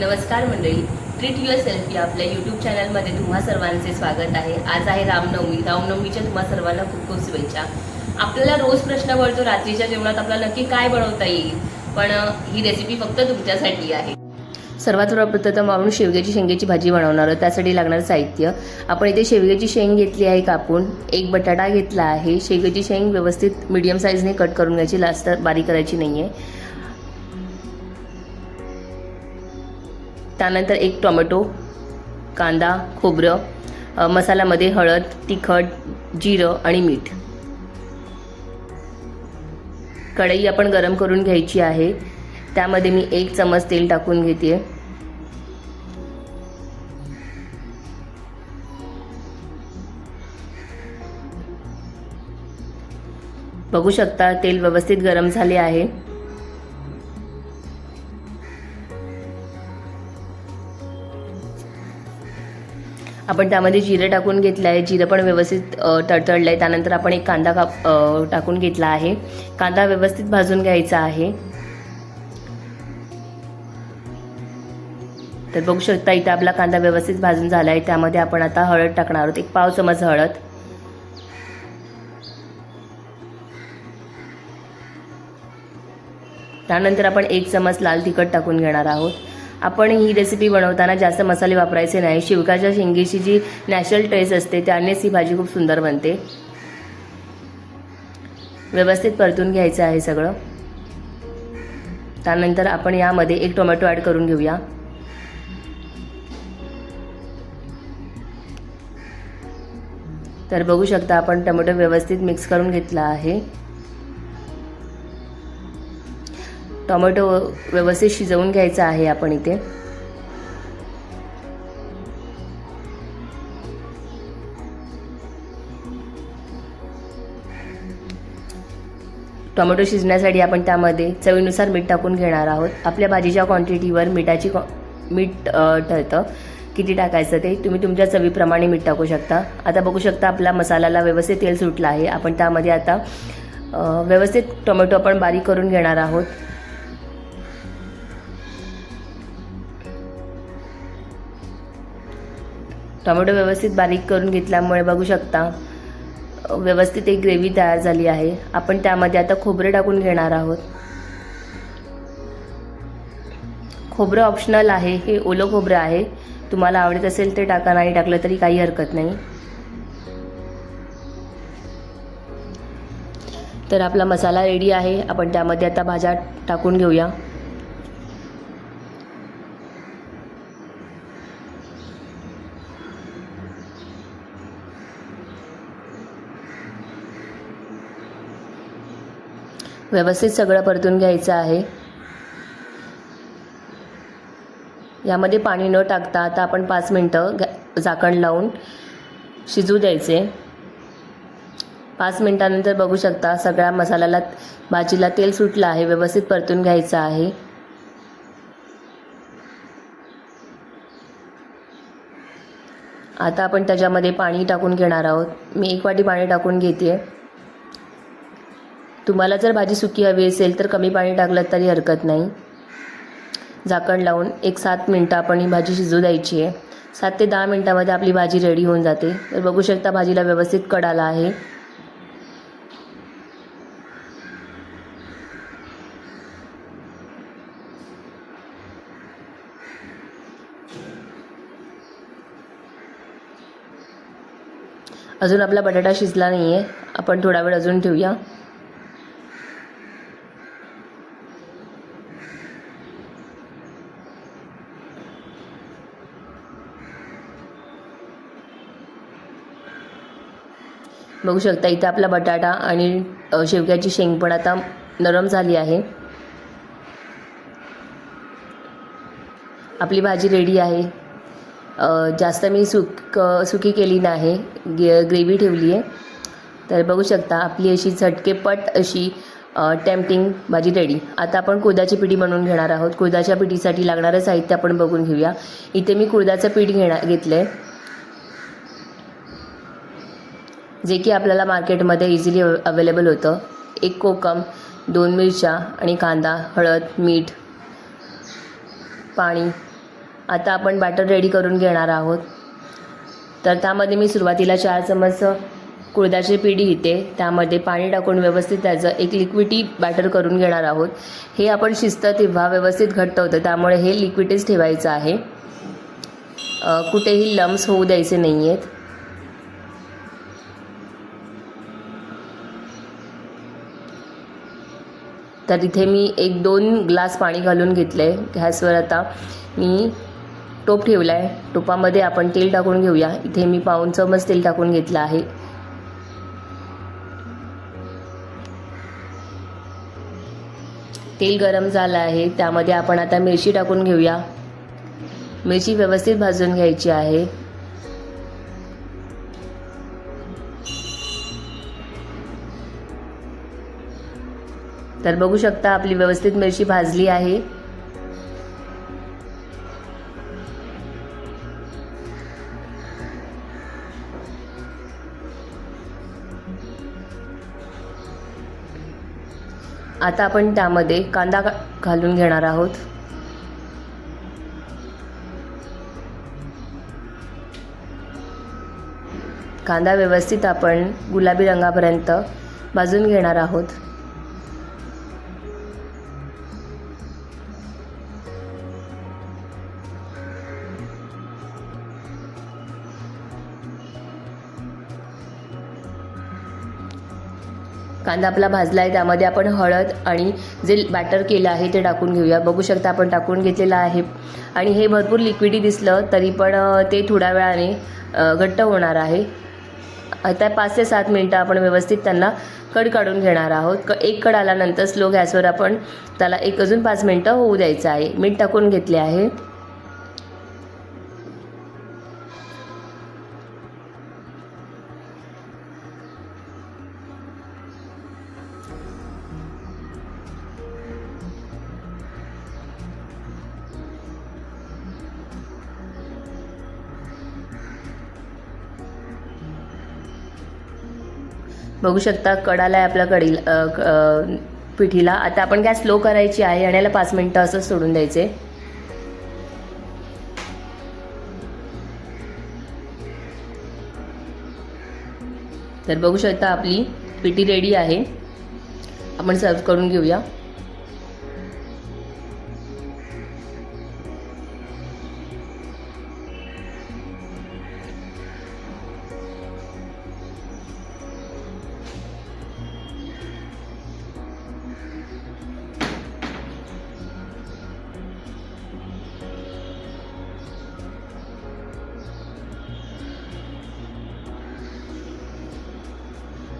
नमस्कार मंडळी. Treat your self या आपल्या यूट्यूब चॅनलमध्ये तुम्हा सर्वांचे स्वागत आहे. आज आहे रामनवमी. रामनवमीच्या तुम्हा सर्वांना खूप खूप शुभेच्छा. आपल्याला रोज प्रश्न पडतो रात्रीच्या जेवणात आपल्याला नक्की काय बनवता येईल? पण ही रेसिपी फक्त तुमच्यासाठी आहे. सर्वात प्रथम आपण शेवग्याची शेंगेची भाजी बनवणार आहोत. त्यासाठी लागणारं साहित्य. आपण इथे शेवग्याची शेंग घेतली आहे कापून. एक बटाटा घेतला आहे. शेवग्याची शेंग व्यवस्थित मीडियम साईजने कट करून घ्यायची. लास्ट बारीक करायची नाही आहे त्यानंतर एक टोमॅटो कांदा खोबरं मसाल्यामध्ये हळद तिखट जिरं आणि मीठ. कढई आपण गरम करून घ्यायची आहे. त्यामध्ये मी एक चमच तेल टाकून घेते. बघू शकता तेल व्यवस्थित गरम झाले आहे. आपण त्यामध्ये जिरं टाकून घेतलं आहे. जिरं पण व्यवस्थित अ, तडतडलं आहे त्यानंतर आपण एक कांदा काप टाकून घेतला आहे. कांदा व्यवस्थित भाजून घ्यायचा आहे. तर बघू शकता इथं आपला कांदा व्यवस्थित भाजून झाला आहे त्यामध्ये आपण आता हळद टाकणार आहोत. एक पाव चमच हळद. त्यानंतर आपण एक चमच लाल तिखट टाकून घेणार आहोत. आपण ही रेसिपी बनवताना जास्त मसाले वापरायचे नाही. शिवकाच्या शेंगेची जी नॅचरल टेस्ट असते त्यानेच ही भाजी खूप सुंदर बनते. व्यवस्थित परतून घ्यायचं आहे सगळं. त्यानंतर आपण यामध्ये एक टोमॅटो ॲड करून घेऊया. तर बघू शकता आपण टोमॅटो व्यवस्थित मिक्स करून घेतला आहे. टोमॅटो व्यवस्थित शिजवून घ्यायचा आहे आपण इथे. टोमॅटो शिजण्यासाठी आपण त्यामध्ये चवीनुसार मीठ टाकून घेणार आहोत. आपल्या भाजीच्या क्वांटिटीवर मिठाची क्वा मीठ ठरतं. किती टाकायचं ते? तुम्ही तुमच्या चवीप्रमाणे मीठ टाकू शकता. आता बघू शकता आपला मसाल्याला व्यवस्थित तेल सुटलं आहे. आपण त्यामध्ये आता व्यवस्थित टोमॅटो आपण बारीक करून घेणार आहोत. टोमॅटो व्यवस्थित बारीक करून घेतल्यामुळे बघू शकता व्यवस्थित एक ग्रेव्ही तयार झाली आहे. आपण त्यामध्ये आता खोबरं टाकून घेणार आहोत. खोबरं ऑप्शनल आहे हे ओलं खोबरं आहे. तुम्हाला आवडत असेल ते टाका नाही टाकलं तरी काही हरकत नाही. तर आपला मसाला रेडी आहे. आपण त्यामध्ये आता भाज्या टाकून घेऊया. व्यवस्थित सगळं परतून घ्यायचं आहे. यामध्ये पाणी न टाकता आता आपण पाच मिनटं गॅ झाकण लावून शिजू द्यायचे. पाच मिनटानंतर बघू शकता सगळ्या मसाल्याला भाजीला तेल सुटलं आहे व्यवस्थित परतून घ्यायचं आहे. आता आपण त्याच्यामध्ये पाणी टाकून घेणार आहोत. मी एक वाटी पाणी टाकून घेते तुम्हाला जर भाजी सुकी हवी असेल तर कमी पाणी टाकलं तरी हरकत नाही. झाकण लावून एक सात मिनटं आपण ही भाजी शिजू द्यायची आहे. सात ते दहा मिनटामध्ये आपली भाजी रेडी होऊन जाते. तर बघू शकता भाजीला व्यवस्थित कड आला आहे. अजून आपला बटाटा शिजला नाही आहे आपण थोडा वेळ अजून ठेवूया. बघू शकता इथे आपला बटाटा आणि शेवग्याची शेंग पण आता नरम झाली आहे. आपली भाजी रेडी आहे. जास्त मी सुक सुकी केली नाही गे ग्रेव्ही ठेवली आहे. तर बघू शकता आपली अशी झटकेपट अशी टेम्पटिंग भाजी रेडी आता आपण कुर्दाची पिठी बनवून घेणार आहोत. कुळदाच्या पिठीसाठी लागणारं साहित्य आपण बघून घेऊया. इथे मी कुळदाचं पीठ घेणार घेतलं आहे जे की आपल्याला मार्केटमध्ये इझिली अवेलेबल होतं. एक कोकम दोन मिरच्या आणि कांदा हळद मीठ पाणी. आता आपण बॅटर रेडी करून घेणार आहोत. तर त्यामध्ये मी सुरुवातीला चार चमच कुळदाची पिढी घेते. त्यामध्ये पाणी टाकून व्यवस्थित त्याचं एक लिक्विडी बॅटर करून घेणार आहोत. हे आपण शिजतं तेव्हा व्यवस्थित घट्ट होतं त्यामुळे हे लिक्विडच ठेवायचं आहे. कुठेही लम्स होऊ द्यायचे नाही आहेत तर इथे मी एक दोन ग्लास पाणी घालून घेतलं आहे गॅसवर आता. मी टोप ठेवला आहे टोपामध्ये आपण तेल टाकून घेऊया. इथे मी पाऊन चमच तेल टाकून घेतलं आहे. तेल गरम झालं आहे. त्यामध्ये आपण आता मिरची टाकून घेऊया. मिरची व्यवस्थित भाजून घ्यायची आहे. तर बघू शकता आपली व्यवस्थित मिरची भाजली आहे. आता आपण त्यामध्ये कांदा घालून घेणार आहोत. कांदा व्यवस्थित आपण गुलाबी रंगापर्यंत भाजून घेणार आहोत. कांदा आपला भाजला आहे त्यामध्ये आपण हळद आणि जे बॅटर केलं आहे ते टाकून घेऊया. बघू शकता आपण टाकून घेतलेलं आहे. आणि हे भरपूर लिक्विडी दिसलं तरी पण ते थोड्या वेळाने घट्ट होणार आहे. आता पाच ते सात मिनटं आपण व्यवस्थित त्यांना कड काढून घेणार आहोत. क एक कड आल्यानंतर स्लो गॅसवर आपण त्याला एक अजून पाच मिनटं होऊ द्यायचं आहे. मीठ टाकून घेतले आहे. बघू शकता कडाला आहे आपल्या कढीला पिठीला. आता आपण गॅस स्लो करायची आहे आणि याला पाच मिनटं असंच सोडून द्यायचे. तर बघू शकता आपली पिठी रेडी आहे. आपण सर्व करून घेऊया.